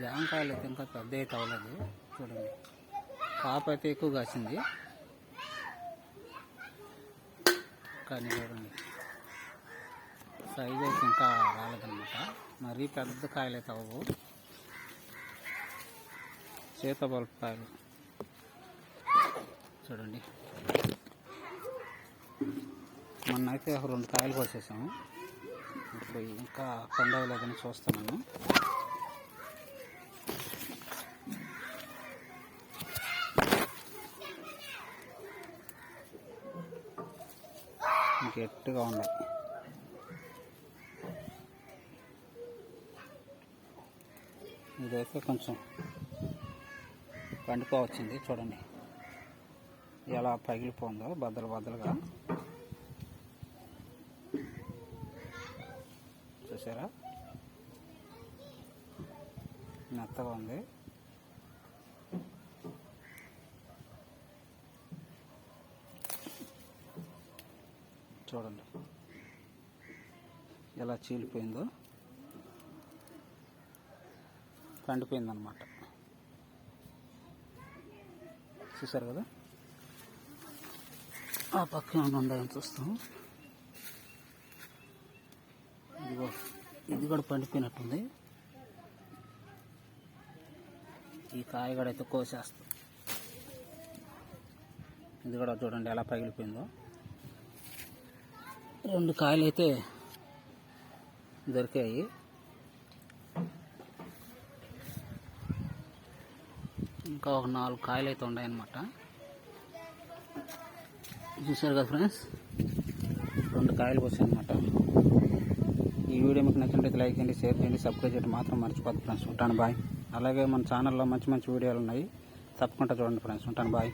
జామకాయలు అయితే ఇంకా పెద్ద అయితే అవ్వలేదు. చూడండి. పాప అయితే ఎక్కువ కాసింది. కానీ చూడండి. సైజ్ అయితే ఇంకా రాలేదన్నమాట. మరీ పెద్ద కాయలు అయితే అవ్వవు. సీతాఫలపు కాయలు. చూడండి. మొన్న అయితే రెండు కాయలు కోసేసాము. ఇప్పుడు ఇంకా పండగలేదని చూస్తున్నాను. గట్టిగా ఉండాలి. ఇదైతే కొంచెం పండిపోవచ్చింది చూడండి. ఎలా పగిలిపోందో బద్దలు బద్దలుగా. చూసారా? మెత్తగా ఉంది. చూడండి. ఎలా చీలిపోయిందో. పండిపోయిందనమాట చూసారు కదా? ఆ పక్కన ఏమైనా చూస్తాం. ఇదిగో ఇది కూడా పండిపోయినట్టుంది. ఈ కాయ కూడా అయితే కోసేస్తాం. ఇది కూడా చూడండి ఎలా పగిలిపోయిందో. రెండు కాయలు అయితే దొరికాయి. ఇంకా ఒక నాలుగు కాయలు అయితే ఉన్నాయన్నమాట. చూసారు కదా ఫ్రెండ్స్? రెండు కాయలు వచ్చాయి ఈ వీడియో మీకు నచ్చినట్లయితే లైక్ చేయండి షేర్ చేయండి సబ్స్క్రైబ్ చేయడం మాత్రం మర్చిపోద్దు ఫ్రెండ్స్. ఉంటాను బాయ్. అలాగే మన ఛానల్లో మంచి మంచి వీడియోలు ఉన్నాయి. తప్పకుండా చూడండి ఫ్రెండ్స్. ఉంటాను బాయ్.